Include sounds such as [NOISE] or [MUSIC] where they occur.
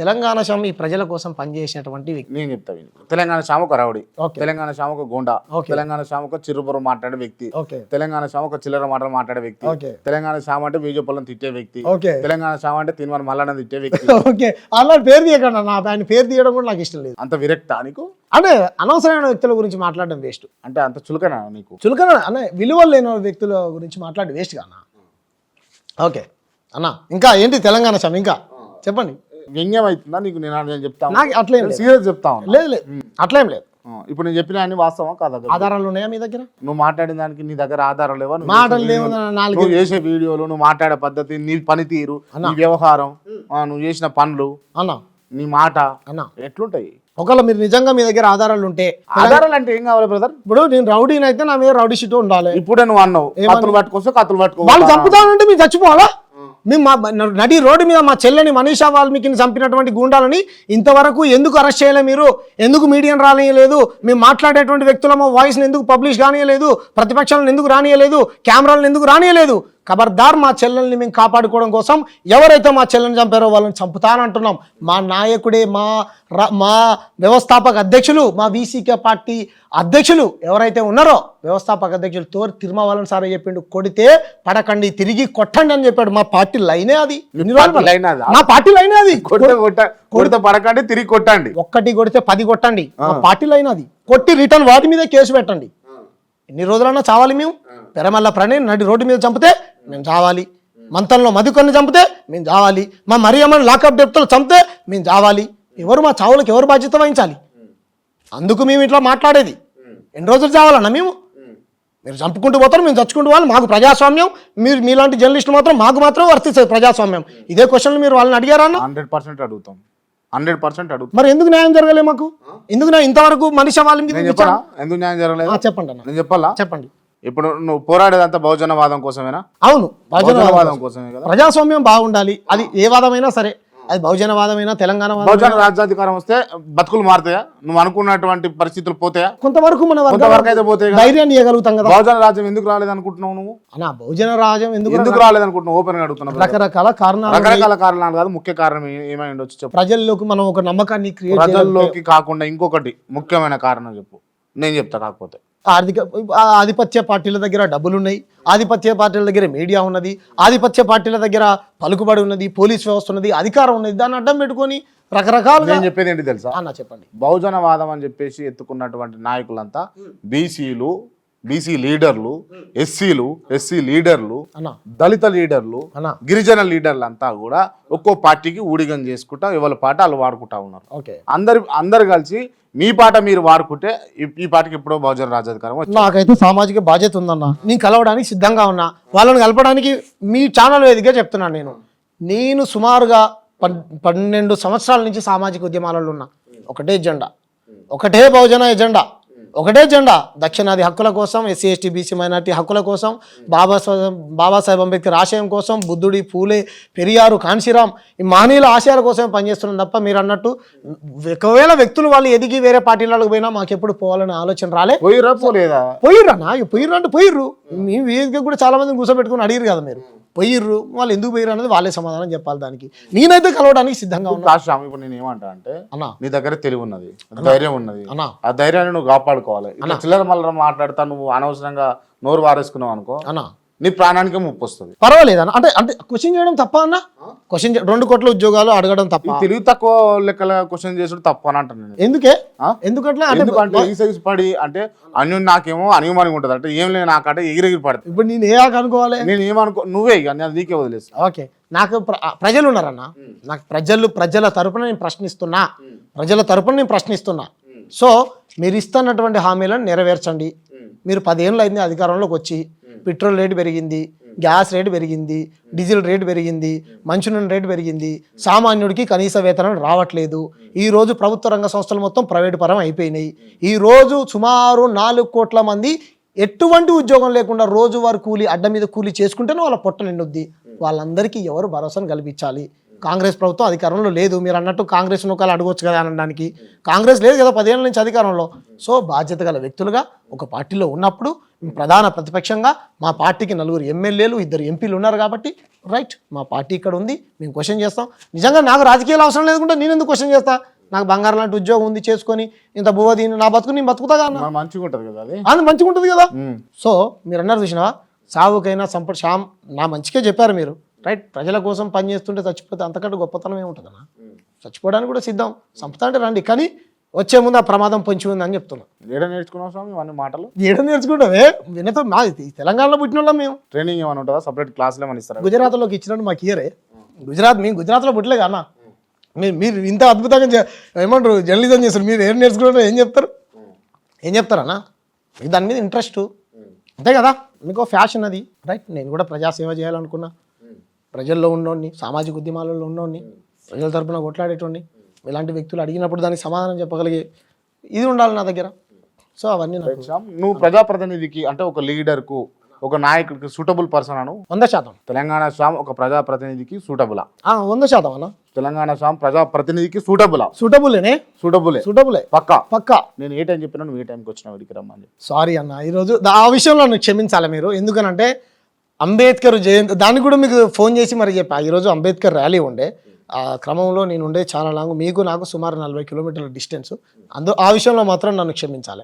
తెలంగాణ శ్యామ్ ఈ ప్రజల కోసం పనిచేసినటువంటి వ్యక్తి. నేను చెప్తా విను. తెలంగాణ శ్యామ ఒక రౌడీ ఓకే. తెలంగాణ శ్యామ ఒక గోండా. ఓకే. తెలంగాణ శ్యామ ఒక చిరుపురం మాట్లాడే వ్యక్తి. ఓకే. తెలంగాణ శ్యామ ఒక చిల్లర మాటలు మాట్లాడే వ్యక్తి. ఓకే. తెలంగాణ శ్యామ అంటే బీజేపీ పొలం తిట్టే వ్యక్తి. ఓకే. తెలంగాణ శ్యామ అంటే తినవని మల్లన్న తిట్టే వ్యక్తి. [LAUGHS] ఓకే. అలా పేరు తీయకండి నా ఆయన పేరు తీయడం కూడా నాకు ఇష్టం లేదు. అంత విరక్త నీకు? అంటే అనవసరమైన వ్యక్తుల గురించి మాట్లాడడం వేస్ట్ అంటే అంత చులకనా నీకు? చులకన అన్న విలువలు లేని వ్యక్తుల గురించి మాట్లాడి వేస్ట్ అన్న ఓకే. అన్న ఇంకా ఏంటి తెలంగాణ శ్యామ్? ఇంకా చెప్పండి. వ్యంగ్యం అవుతుందా నీకు నేను నేను చెప్తాను నాకు అట్లేం లేదు. సీరియస్ చెప్తా ఉన్నా. లేదు లేదు. అట్లేం లేదు. ఆ, ఇప్పుడు నేను చెప్పిన అన్ని వాస్తవం కాదా? ఆధారాలు ఉన్నాయా మీ దగ్గర? నువ్వు మాట్లాడిన దానికి నీ దగ్గర ఆధారం లేవా? నువ్వు మాటలు చేసే లేవు నాలుగు నువ్వు చేసే వీడియోలు నువ్వు మాట్లాడే పద్ధతి నీ పనితీరు నీ వ్యవహారం ఆ, నువ్వు చేసిన పనులు అన్న. నీ మాట అన్న. ఎట్లుంటాయి? ఒకవేళ మీరు నిజంగా మీ దగ్గర ఆధారాలు ఉంటే ఆధారాలు అంటే ఏం కావాలి బ్రదర్ ఇప్పుడు నేను రౌడీని అయితే నా మీద రౌడీ షీట్ ఉండాలి. ఇప్పుడే నువ్వు అన్నావు కత్తులు పట్టుకొస్తే కత్తులు పట్టుకో వాళ్ళు చంపుతానంటే మీరు చచ్చిపోవాలా? మేము మా నడి రోడ్డు మీద మా చెల్లెని మనీషా వాల్మీకిని చంపినటువంటి గూండాలని ఇంతవరకు ఎందుకు అరెస్ట్ చేయలే మీరు? ఎందుకు మీడియాను రానియలేదు? మేము మాట్లాడేటువంటి వ్యక్తుల మా వాయిస్ని ఎందుకు పబ్లిష్ కానియలేదు? ప్రతిపక్షాలను ఎందుకు రానియలేదు? కెమెరాలను ఎందుకు రానియలేదు? ఖబర్దార్ మా చెల్లెల్ని మేము కాపాడుకోవడం కోసం ఎవరైతే మా చెల్లెని చంపారో వాళ్ళని చంపుతానంటున్నాం. మా నాయకుడే మా మా వ్యవస్థాపక అధ్యక్షులు మా వీసీకే పార్టీ అధ్యక్షులు ఎవరైతే ఉన్నారో వ్యవస్థాపక అధ్యక్షులు తోర్ తిరుమల సార్ చెప్పిండు కొడితే పడకండి తిరిగి కొట్టండి అని చెప్పాడు. మా పార్టీ లైనే అది. రోజులు పార్టీ లైన్ అది. నా పార్టీ లైనే అది. కొట్ట కొట్ట కొడితే పడకండి తిరిగి కొట్టండి. ఒక్కటి కొడితే పది కొట్టండి. మా పార్టీ లైన్ అది. కొట్టి రిటర్న్ వాటి మీద కేసు పెట్టండి. ఎన్ని రోజులన్నా చావాలి మేము? పెరమల్ల ప్రణయ్ నడి రోడ్డు మీద చంపితే మేము చావాలి. మంతంలో మధుకర్ని చంపితే మేము చావాలి. మా మరియమ్మని లాకప్ డెప్తలు చంపితే మేము చావాలి. ఎవరు మా చావులకు ఎవరు బాధ్యత వహించాలి? అందుకు మేము ఇట్లా మాట్లాడేది. ఎన్ని రోజులు చావాలన్నా మేము? మీరు చంపుకుంటూ పోతారు మేము చచ్చుకుంటూ పోవాలి. మాకు ప్రజాస్వామ్యం. మీరు మీలాంటి జర్నలిస్టులు మాత్రం మాకు మాత్రం వర్తిస్తుంది ప్రజాస్వామ్యం. ఇదే క్వశ్చన్లు మీరు వాళ్ళని అడిగారా అన్న? హండ్రెడ్ పర్సెంట్ అడుగుతాం. హండ్రెడ్ పర్సెంట్ అడుగుతాం. మరి ఎందుకు న్యాయం జరగలే మాకు? ఎందుకు నా ఇంతవరకు మనిషి వాళ్ళ మీద ఎందుకు న్యాయం జరగలేదు? చెప్పండి నేను చెప్పాలా? చెప్పండి. ఇప్పుడు నువ్వు పోరాడేదంతా బహుజనవాదం కోసమేనా? అవును బహుజన బహుజనవాదం కోసమే కదా? ప్రజాస్వామ్యం బాగుండాలి. అది ఏ వాదమైనా సరే అది బహుజనవాదమైనా తెలంగాణ బహుజన రాజ్యాధికారం వస్తే బతుకులు మారుతాయా? నువ్వు అనుకున్నటువంటి పరిస్థితులు పోతాయా? కొంతవరకు మన కొంతవరకు అయితే పోతాయి ధైర్యాన్ని ఇవ్వగలుగుతాం కదా? బహుజన రాజ్యం ఎందుకు రాలేదనుకుంటున్నావు నువ్వు? అన్న బహుజన రాజ్యం ఎందుకు ఎందుకు రాలేదనుకుంటున్నావు ఓపెన్గా అడుగుతున్నావు రకరకాల కారణాలు రకరకాల కారణాలు కాదు ముఖ్య కారణం ఏమై ఉండొచ్చు చెప్పు. ప్రజల్లోకి మనం ఒక నమ్మకాన్ని క్రియేట్ ప్రజల్లోకి కాకుండా ఇంకొకటి ముఖ్యమైన కారణం చెప్పు. నేను చెప్తా కాకపోతే. ఆర్థిక ఆధిపత్య పార్టీల దగ్గర డబ్బులు ఉన్నాయి ఆధిపత్య పార్టీల దగ్గర మీడియా ఉన్నది ఆధిపత్య పార్టీల దగ్గర పలుకుబడి ఉన్నది పోలీస్ వ్యవస్థ ఉన్నది అధికారం ఉన్నది దాన్ని అడ్డం పెట్టుకొని రకరకాలుగా నేను చెప్పేది ఏంటి తెలుసా? అన్న చెప్పండి. బహుజనవాదం అని చెప్పేసి ఎత్తుకున్నటువంటి నాయకులంతా బీసీలు బీసీ లీడర్లు ఎస్సీలు ఎస్సీ లీడర్లు దళిత లీడర్లు గిరిజన లీడర్లు అంతా కూడా ఒక్కో పార్టీకి ఊడిగం చేసుకుంటా ఎవరి పాట వాళ్ళు వాడుకుంటా ఉన్నారు. ఓకే. అందరు అందరు కలిసి మీ పాట మీరు వాడుకుంటే ఈ- పాటకి ఎప్పుడో బహుజన రాజ్యాధికారం వచ్చింది. నాకైతే సామాజిక బాధ్యత ఉందన్న. నేను కలవడానికి సిద్ధంగా ఉన్నా. వాళ్ళని కలపడానికి మీ ఛానల్ వేదికగా చెప్తున్నాను నేను. నేను సుమారుగా పన్- పన్నెండు సంవత్సరాల నుంచి సామాజిక ఉద్యమాలలో ఉన్నా. ఒకటే ఎజెండా. ఒకటే బహుజన ఎజెండా. ఒకటే జెండా దక్షిణాది హక్కుల కోసం ఎస్సీ ఎస్టీ బీసీ మైనార్టీ హక్కుల కోసం బాబాసాహెబ్ బాబాసాహెబ్ అంబేద్కర్ ఆశయం కోసం బుద్ధుడి పూలే పెరియారు కాన్శీరామ్ ఈ మహనీయుల ఆశయాల కోసమే పనిచేస్తున్నాం తప్ప మీరు అన్నట్టు ఒకవేళ వ్యక్తులు వాళ్ళు ఎదిగి వేరే పార్టీలకు పోయినా మాకు ఎప్పుడు పోవాలనే ఆలోచన రాలే. పోయిరా పోలేదా? పోయిర్రా నా పోయిర్రు అంటే పోయిర్రు. మీ వేదిక కూడా చాలా మందిని కూర్చోబెట్టుకుని అడిగారు కదా మీరు. పోయిర్రు వాళ్ళు ఎందుకు పోయిర్రు అనేది వాళ్ళే సమాధానం చెప్పాలి దానికి. నేనైతే కలవడానికి సిద్ధంగా ఉన్నా. రాష్ట్రం ఇప్పుడు నేను ఏమంటా అంటే అన్నా. నీ దగ్గర తెలివి ఉన్నది ధైర్యం ఉన్నది. అన్నా. ఆ ధైర్యాన్ని నువ్వు కాపాడుకోవాలి. చిల్లర మల్లర మాట్లాడతా నువ్వు అనవసరంగా నోరు వారేసుకున్నావు అనుకో అన్నా. నీ ప్రాణానికి ముప్పు వస్తుంది పర్వాలేదు అన్న. అంటే అంటే క్వశ్చన్ చేయడం తప్ప అన్న? క్వశ్చన్ రెండు కోట్ల ఉద్యోగాలు అడగడం తప్ప? తెలివి తక్కువ లెక్కల క్వశ్చన్ చేసుడు తప్పు అని అంటాను నేను. ఎందుకే? ఎందుకట్లా? అంటే ఎందుకంటే ఈ సైజు పడి అంటే అన్యం నాకేమో అనియమానికి ఉంటుంది. అంటే ఏం లేదు నాకంటే ఎగిరెగిరి పడుతుంది ఇప్పుడు నేను ఏ ఆకు అనుకోవాలి? నేను ఏమనుకో నువ్వే ఇక నేను నీకే వదిలేస్తా. ఓకే. నాకు ప్ర- ప్రజలు ఉన్నారన్న. నాకు ప్రజలు ప్రజల తరపున నేను ప్రశ్నిస్తున్నా. ప్రజల తరపున నేను ప్రశ్నిస్తున్నా. సో మీరు ఇస్తున్నటువంటి హామీలను నెరవేర్చండి. మీరు పదేళ్ళు అయింది అధికారంలోకి వచ్చి. పెట్రోల్ రేటు పెరిగింది గ్యాస్ రేటు పెరిగింది డీజిల్ రేటు పెరిగింది మంచినూనె రేటు పెరిగింది. సామాన్యుడికి కనీస వేతనం రావట్లేదు. ఈ రోజు ప్రభుత్వ రంగ సంస్థలు మొత్తం ప్రైవేటు పరం అయిపోయినాయి. ఈ రోజు సుమారు నాలుగు కోట్ల మంది ఎటువంటి ఉద్యోగం లేకుండా రోజువారి కూలి అడ్డ మీద కూలి చేసుకుంటేనే వాళ్ళ పొట్ట నిండుద్ది. వాళ్ళందరికీ ఎవరు భరోసాను కల్పించాలి? కాంగ్రెస్ ప్రభుత్వం అధికారంలో లేదు. మీరు అన్నట్టు కాంగ్రెస్ నూకాలు అడగొచ్చు కదా అనడానికి. కాంగ్రెస్ లేదు కదా పదేళ్ళ నుంచి అధికారంలో. సో బాధ్యత గల వ్యక్తులుగా ఒక పార్టీలో ఉన్నప్పుడు ప్రధాన ప్రతిపక్షంగా మా పార్టీకి నలుగురు ఎమ్మెల్యేలు ఇద్దరు ఎంపీలు ఉన్నారు కాబట్టి రైట్ మా పార్టీ ఇక్కడ ఉంది మేము క్వశ్చన్ చేస్తాం. నిజంగా నాకు రాజకీయాలు అవసరం లేదుకుంటే నేను ఎందుకు క్వశ్చన్ చేస్తా? నాకు బంగారం లాంటి ఉద్యోగం ఉంది చేసుకొని ఇంత బువ్వ దీని నా బతుకు నేను బతుకుతా కదా మంచిగా ఉంటుంది కదా అది? మంచిగా ఉంటుంది కదా. సో మీరు అన్నారు చూసినావా? సావుకైనా శ్యామ్ నా మంచిగా చెప్పారు మీరు. రైట్ ప్రజల కోసం పని చేస్తుంటే చచ్చిపోతే అంతకంటే గొప్పతనం ఏముంటుందన్నా? చచ్చిపోవడానికి కూడా సిద్ధం. సంపద అంటే రండి. కానీ వచ్చే ముందు ఆ ప్రమాదం పొంచి ఉంది అని చెప్తున్నా. ఏడ నేర్చుకున్నావు స్వామి ఇవన్నీ మాటలు? ఏడ నేర్చుకుంటావే? వినతో మా తెలంగాణలో పుట్టిన వాళ్ళం మేము. ట్రైనింగ్ ఏమైనా ఉంటుందా? సపరేట్ క్లాసులు ఏమైనా ఇస్తారా? గుజరాత్లోకి ఇచ్చినట్టు మాకు ఇయరే. గుజరాత్ మేము గుజరాత్లో పుట్టలేదు అన్న. మీరు మీరు ఇంత అద్భుతంగా ఏమంటారు? జర్నలిజం చేస్తారు. మీరు ఏం నేర్చుకుంటారో ఏం చెప్తారు? ఏం చెప్తారన్నా మీకు దాని మీద ఇంట్రెస్ట్ అంతే కదా? మీకు ఫ్యాషన్ అది. రైట్ నేను కూడా ప్రజాసేవ చేయాలనుకున్నా. ప్రజల్లో ఉన్నోడిని సామాజిక ఉద్యమాలలో ఉన్నోడిని ప్రజల తరపున కొట్లాడేటోడిని ఇలాంటి వ్యక్తులు అడిగినప్పుడు దానికి సమాధానం చెప్పగలిగే ఇది ఉండాలి నా దగ్గర. సో అవన్నీ నువ్వు ప్రజాప్రతినిధికి అంటే ఒక లీడర్కు ఒక నాయకుడికి సూటబుల్ పర్సన్ అను? వంద శాతం. తెలంగాణ స్వామి ఒక ప్రజాప్రతినిధికి సూటబులా వంద శాతం అన్న. తెలంగాణ స్వామి ప్రజాప్రతినిధికి సూటబులా సూటబుల్నే సూటబులే సూటబులే పక్కా? పక్కా. నేను ఏ టైం చెప్పినా నువ్వు ఏ టైంకి వచ్చినా వీడికి రమ్మని. సారీ అన్న ఈరోజు ఆ విషయంలో నన్ను క్షమించాలి మీరు. ఎందుకనంటే అంబేద్కర్ జయంతి దానికి కూడా మీకు ఫోన్ చేసి మరి చెప్పా. ఈరోజు అంబేద్కర్ ర్యాలీ ఉండే. ఆ క్రమంలో నేను ఉండే చాలా లాంగ్. మీకు నాకు సుమారు నలభై కిలోమీటర్ల డిస్టెన్స్. అందు ఆ విషయంలో మాత్రం నన్ను క్షమించాలి.